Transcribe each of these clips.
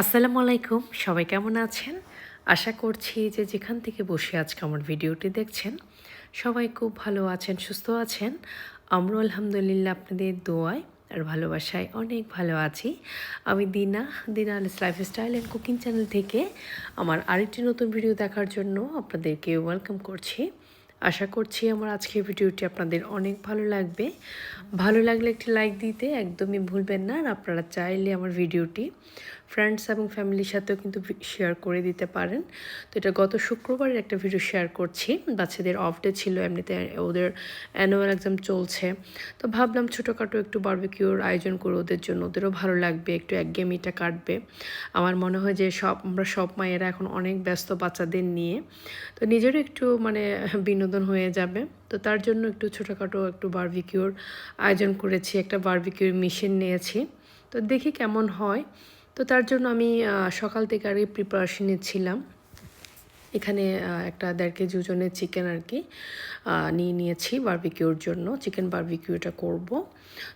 আসসালামু আলাইকুম, সবাই কেমন আছেন? আশা করছি যে যেখান থেকে বসে আজকে আমার ভিডিওটি দেখছেন, সবাই খুব ভালো আছেন, সুস্থ আছেন। আমরা আলহামদুলিল্লাহ আপনাদের দোয়ায় আর ভালোবাসায় অনেক ভালো আছি। আমি দিনা দিনা আলিস লাইফস্টাইল অ্যান্ড কুকিং চ্যানেল থেকে আমার আরেকটি নতুন ভিডিও দেখার জন্য আপনাদেরকে ওয়েলকাম করছি। আশা করছি আমার আজকের ভিডিওটি আপনাদের অনেক ভালো লাগবে। ভালো লাগলে একটি লাইক দিতে একদমই ভুলবেন না আর আপনারা চাইলে আমার ভিডিওটি ফ্রেন্ডস এবং ফ্যামিলির সাথেও কিন্তু শেয়ার করে দিতে পারেন। তো এটা গত শুক্রবারের একটা ভিডিও শেয়ার করছি। বাচ্চাদের অফ ডে ছিল, এমনিতে ওদের অ্যানুয়াল এক্সাম চলছে। তো ভাবলাম ছোটোখাটো একটু বারবিকিউর আয়োজন করে ওদের জন্য। ওদেরও ভালো লাগবে, একটু একগেমিটা কাটবে। আমার মনে হয় যে সব আমরা সব মায়েরা এখন অনেক ব্যস্ত বাচ্চাদের নিয়ে। তো নিজেরও একটু মানে বিনোদন হয়ে যাবে। তো তার জন্য একটু ছোটোখাটো একটু বারবিকিউর আয়োজন করেছি। একটা বারবিকিউর মেশিন নিয়েছি। তো দেখি কেমন হয়। তো তার জন্য আমি সকাল থেকে আর প্রিপারেশনে ছিলাম। এখানে একটা দেড় কেজি ওজনের চিকেন আর কি নিয়ে নিয়েছি বার্বিকিউর জন্য। চিকেন বারবিকিউটা করব।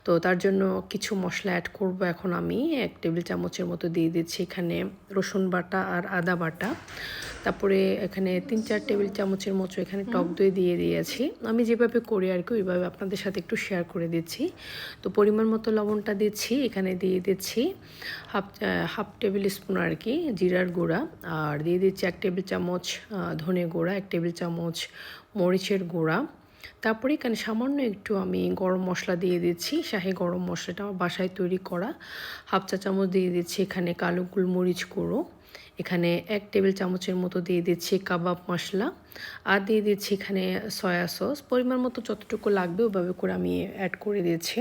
তো তার জন্য কিছু মশলা অ্যাড করব এখন আমি। এক টেবিল চামচের মতো দিয়ে দিচ্ছি এখানে রসুন বাটা আর আদা বাটা। তারপরে এখানে তিন চার টেবিল চামচের মতো এখানে টক দই দিয়ে দিয়েছি। আমি যেভাবে করি আর কি ওইভাবে আপনাদের সাথে একটু শেয়ার করে দিচ্ছি। তো পরিমাণ মতো লবণটা দিচ্ছি এখানে দিয়ে দিচ্ছি হাফ হাফ টেবিল স্পুন আর কি জিরার গুঁড়া। আর দিয়ে দিচ্ছি এক টেবিল চামচ ধনে গুঁড়া এক টেবিল চামচ মরিচের গুঁড়া। তারপরে এখানে সামান্য একটু আমি গরম মশলা দিয়ে দিচ্ছি, শাহি গরম মশলাটা আমার বাসায় তৈরি করা। হাফ চা চামচ দিয়ে দিচ্ছি এখানে কালো গোলমরিচ গুঁড়ো, এখানে এক টেবিল চামচের মতো দিয়ে দিচ্ছি কাবাব মশলা, আর দিয়ে দিচ্ছি এখানে সয়া সস। পরিমাণ মতো যতটুকু লাগবে ওভাবে করে আমি অ্যাড করে দিয়েছি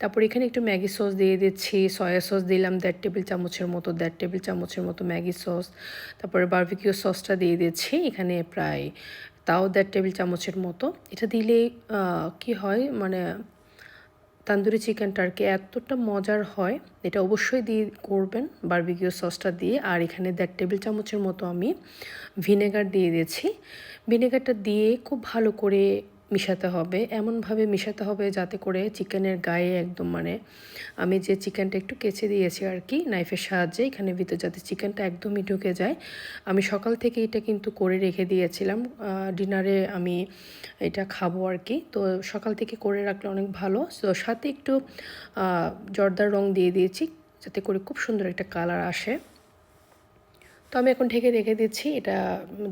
তারপর এখানে একটু ম্যাগি সস দিয়ে দিচ্ছি, সয়া সস দিলাম দেড় টেবিল চামচের মতো, দেড় টেবিল চামচের মতো ম্যাগি সস। তারপরে বার্বিকিউ সসটা দিয়ে দিচ্ছি, এখানে প্রায় তাও দেড় টেবিল চামচের মতো। এটা দিলে কি হয় মানে তান্দুরি চিকেনটা আর কি এতটা মজার হয়, এটা অবশ্যই দিয়ে করবেন বার্বিকিউ সসটা দিয়ে। আর এখানে দেড় টেবিল চামচের মতো আমি ভিনেগার দিয়ে দিয়েছি। ভিনেগারটা দিয়ে খুব ভালো করে মিশাতে হবে। এমনভাবে মিশাতে হবে যাতে করে চিকেনের গায়ে একদম মানে আমি যে চিকেনটা একটু কেচে দিয়েছি আর কি নাইফের সাহায্যে, এখানে ভিতর যাতে চিকেনটা একদমই ঢুকে যায়। আমি সকাল থেকে এটা কিন্তু করে রেখে দিয়েছিলাম। ডিনারে আমি এটা খাব আর কি। তো সকাল থেকে করে রাখলে অনেক ভালো। তো সাথে একটু জর্দার রং দিয়ে দিয়েছি, যাতে করে খুব সুন্দর একটা কালার আসে। তো আমি এখন ঢেকে রেখে দিচ্ছি, এটা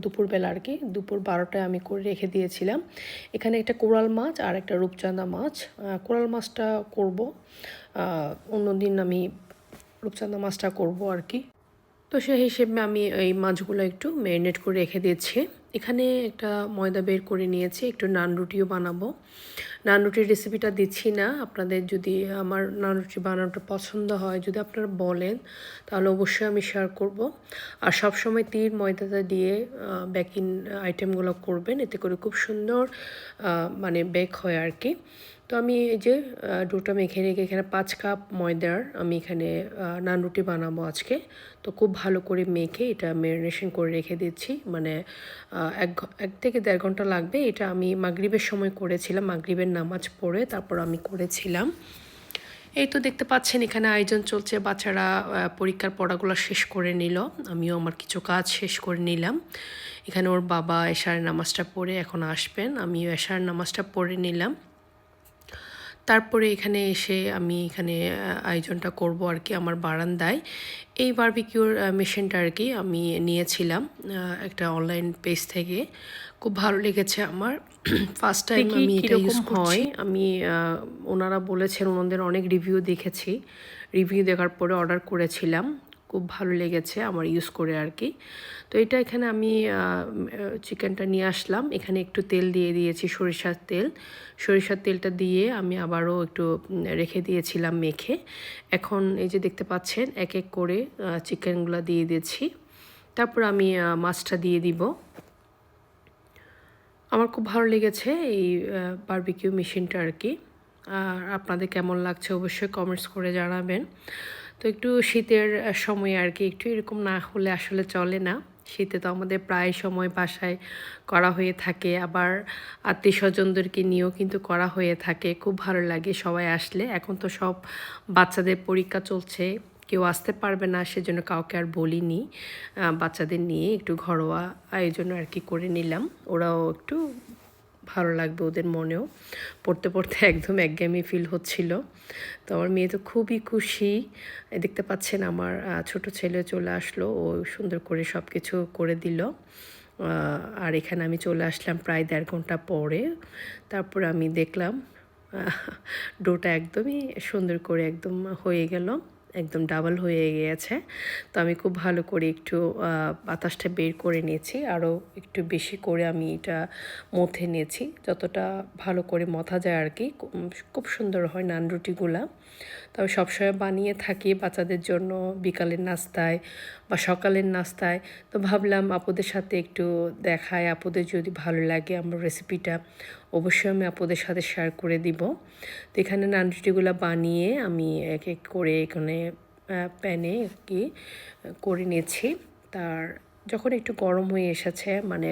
দুপুরবেলা আর কি। দুপুর বারোটায় আমি করে রেখে দিয়েছিলাম। এখানে একটা কোরাল মাছ আর একটা রূপচাঁদা মাছ। কোরাল মাছটা করব। অন্যদিন আমি রূপচাঁদা মাছটা করব আর কি। তো সেই হিসেবে আমি এই মাছগুলো একটু ম্যারিনেট করে রেখে দিয়েছি এখানে একটা ময়দা বের করে নিয়েছি, একটু নান রুটিও বানাবো। নান রুটির রেসিপিটা দিচ্ছি না, আপনাদের যদি আমার নান রুটি বানানোটা পছন্দ হয়, যদি আপনারা বলেন, তাহলে অবশ্যই আমি শেয়ার করব। আর সব সময় তীর ময়দাটা দিয়ে বেকিং আইটেমগুলো করবেন, এতে করে খুব সুন্দর মানে বেক হয় আর কি। তো আমি এই যে ডোটা মেখে রেখে, এখানে পাঁচ কাপ ময়দার আমি এখানে নান রুটি বানাবো আজকে। তো খুব ভালো করে মেখে এটা ম্যারিনেশন করে রেখে দিচ্ছি। মানে এক এক থেকে দেড় ঘণ্টা লাগবে। এটা আমি মাগরিবের সময় করেছিলাম, মাগরিবের নামাজ পড়ে তারপর আমি করেছিলাম। এই তো দেখতে পাচ্ছেন এখানে আয়োজন চলছে, বাচ্চারা পরীক্ষার পড়াগুলো শেষ করে নিল। আমিও আমার কিছু কাজ শেষ করে নিলাম। এখানে ওর বাবা এশার নামাজটা পড়ে এখন আসবেন। আমিও এশার নামাজটা পড়ে নিলাম। তারপরে এখানে এসে আমি এখানে আয়োজনটা করব আর কি আমার বারান্দায়। এই বারবিকিউর মেশিনটা আর কি আমি নিয়েছিলাম একটা অনলাইন পেজ থেকে। খুব ভালো লেগেছে আমার। ফার্স্ট টাইম আমি এটা ইউজ হয় আমি ওনারা বলেছেন ওনাদের অনেক রিভিউ দেখেছি। রিভিউ দেখার পরে অর্ডার করেছিলাম। খুব ভালো লেগেছে আমার ইউজ করে আর কি তো এটা এখানে আমি চিকেনটা নিয়ে আসলাম। এখানে একটু তেল দিয়ে দিয়েছি, সরিষার তেল। সরিষার তেলটা দিয়ে আমি আবারও একটু রেখে দিয়েছিলাম মেখে। এখন এই যে দেখতে পাচ্ছেন, এক এক করে চিকেনগুলো দিয়ে দিয়েছি। তারপর আমি মাছটা দিয়ে দিব। আমার খুব ভালো লেগেছে এই বারবিকিউ মেশিনটা আর কি আর আপনাদের কেমন লাগছে অবশ্যই কমেন্টস করে জানাবেন। তো একটু শীতের সময় আর কি, একটু এরকম না হলে আসলে চলে না। শীতে তো আমাদের প্রায় সময় বাসায় করা হয়ে থাকে, আবার আত্মীয় স্বজনদেরকে নিয়েও কিন্তু করা হয়ে থাকে। খুব ভালো লাগে সবাই আসলে। এখন তো সব বাচ্চাদের পরীক্ষা চলছে, কেউ আসতে পারবে না, সেজন্য কাউকে আর বলিনি। বাচ্চাদের নিয়ে একটু ঘরোয়া আয়োজন আর কি করে নিলাম। ওরাও একটু ভালো লাগবে ওদের মনেও। পড়তে পড়তে একদম একঘেয়েমি ফিল হচ্ছিল। তো আমার মেয়ে তো খুবই খুশি। দেখতে পাচ্ছেন আমার ছোট ছেলে চলে আসলো। ও সুন্দর করে সব কিছু করে দিল। আর এখানে আমি চলে আসলাম প্রায় দেড় ঘণ্টা পরে। তারপর আমি দেখলাম ডোটা একদমই সুন্দর করে একদম হয়ে গেল। একদম ডাবল হয়ে গিয়েছে। তো আমি খুব ভালো করে একটু বাতাসটা বের করে নিয়েছি। আরও একটু বেশি করে আমি এটা মথে নিয়েছি। যতটা ভালো করে মথা যায় আর কি খুব সুন্দর হয় নান রুটিগুলা তবে সবসময় বানিয়ে থাকি বাচ্চাদের জন্য বিকালের নাস্তায় বা সকালের নাস্তায়। তো ভাবলাম আপুদের সাথে একটু দেখায়, আপুদের যদি ভালো লাগে আমার রেসিপিটা অবশ্যই আমি আপুদের সাথে শেয়ার করে দিব। তো এখানে নান রুটিগুলো বানিয়ে আমি এক এক করে এখানে প্যানে কি করে নিয়েছি। তার যখন একটু গরম হয়ে এসেছে মানে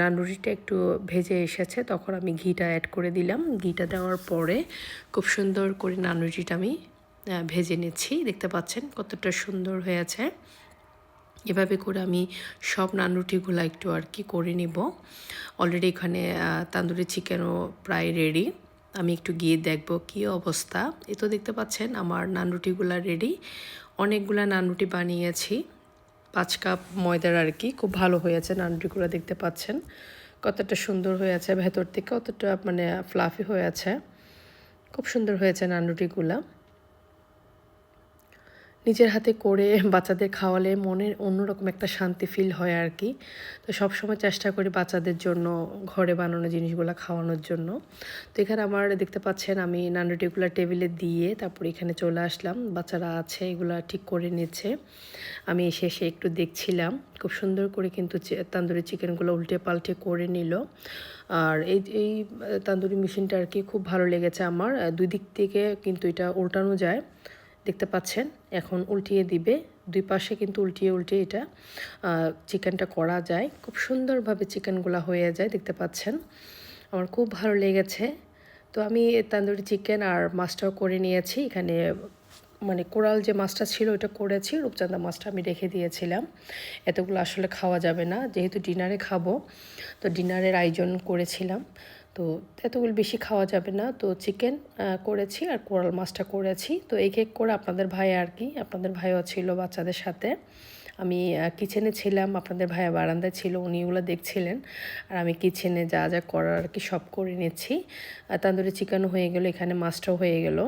নান রুটিটা একটু ভেজে এসেছে, তখন আমি ঘিটা অ্যাড করে দিলাম। ঘিটা দেওয়ার পরে খুব সুন্দর করে নান রুটিটা আমি ভেজে নিচ্ছি। দেখতে পাচ্ছেন কতটা সুন্দর হয়েছে। এভাবে করে আমি সব নান রুটিগুলো একটু আর কি করে নিব। অলরেডি এখানে তান্দুরি চিকেনও প্রায় রেডি আমি একটু গিয়ে দেখব কী অবস্থা। এ তো দেখতে পাচ্ছেন আমার নান রুটিগুলো রেডি অনেকগুলো নান রুটি বানিয়েছি। পাঁচ কাপ ময়দার আর কি, খুব ভালো হয়েছে নান রুটিগুলো দেখতে পাচ্ছেন। কতটা সুন্দর হয়েছে ভেতর থেকে কতটা মানে ফ্লাফি হয়েছে। খুব সুন্দর হয়েছে নান রুটিগুলো। নিজের হাতে করে বাচ্চাদের খাওয়ালে মনের অন্যরকম একটা শান্তি ফিল হয় আর কি। তো সবসময় চেষ্টা করি বাচ্চাদের জন্য ঘরে বানানো জিনিসগুলো খাওয়ানোর জন্য। তো এখানে আমার দেখতে পাচ্ছেন আমি নানরুটিগুলো টেবিলে দিয়ে তারপর এখানে চলে আসলাম। বাচ্চারা আছে, এগুলো ঠিক করে নিচ্ছে। আমি এসে এসে একটু দেখছিলাম। খুব সুন্দর করে কিন্তু তান্দুরি চিকেনগুলো উল্টে পাল্টে করে নিল। আর এই এই, তান্দুরি মেশিনটা আর কি খুব ভালো লেগেছে আমার। দুই দিক থেকে কিন্তু এটা উল্টানো যায়। দেখতে পাচ্ছেন, এখন উল্টিয়ে দিবে। দুই পাশে কিন্তু উল্টিয়ে উল্টিয়ে এটা চিকেনটা করা যায়। খুব সুন্দরভাবে চিকেনগুলো হয়ে যায়, দেখতে পাচ্ছেন। আমার খুব ভালো লেগেছে। তো আমি তান্দুরি চিকেন আর মাছটাও করে নিয়েছি। এখানে মানে কোরাল যে মাছটা ছিল ওটা করেছি। রূপচাঁদা মাছটা আমি রেখে দিয়েছিলাম। এতগুলো আসলে খাওয়া যাবে না। যেহেতু ডিনারে খাব, তো ডিনারের আয়োজন করেছিলাম। তো এতগুলো বেশি খাওয়া যাবে না। তো চিকেন করেছি আর কোরাল মাছটা করেছি। তো এক এক করে আপনাদের ভাই আর কি, আপনাদের ভাইও ছিল বাচ্চাদের সাথে। আমি কিচেনে ছিলাম, আপনাদের ভাইয়া বারান্দায় ছিল, উনি ওগুলো দেখছিলেন। আর আমি কিচেনে যা যা করার আর কি সব করে নিচ্ছি। আর তান্দুরি চিকেনও হয়ে গেলো, এখানে মাছটাও হয়ে গেলো।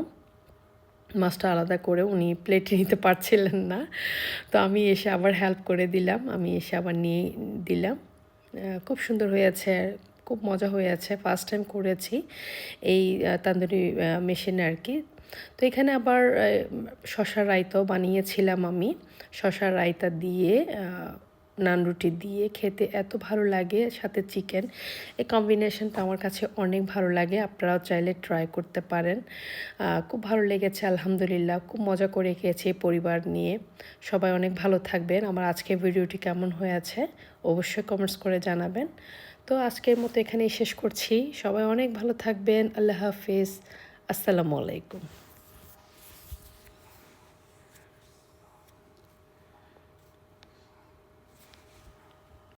মাছটা আলাদা করে উনি প্লেটে নিতে পারছিলেন না। তো আমি এসে আবার হেল্প করে দিলাম, আমি এসে আবার নিয়ে দিলাম। খুব সুন্দর হয়েছে খুব মজা হয়ে আছে ফার্স্ট টাইম করেছি এই তান্দুরি মেশিনে আর কি। তো এখানে আবার শশা শশার রায়তাও বানিয়েছিলাম আমি। শশার রায়তা দিয়ে নান রুটি দিয়ে খেতে এত ভালো লাগে, সাথে চিকেন এই কম্বিনেশনটা আমার কাছে অনেক ভালো লাগে, আপনারাও চাইলে ট্রাই করতে পারেন। খুব ভালো লেগেছে, আলহামদুলিল্লাহ। খুব মজা করে খেয়েছি পরিবার নিয়ে। সবাই অনেক ভালো থাকবেন। আমার আজকের ভিডিওটি কেমন হয়েছে, অবশ্যই কমেন্টস করে জানাবেন। তো আজকের মতো এখানেই শেষ করছি। সবাই অনেক ভালো থাকবেন। আল্লাহ হাফিজ। আসসালামু আলাইকুম।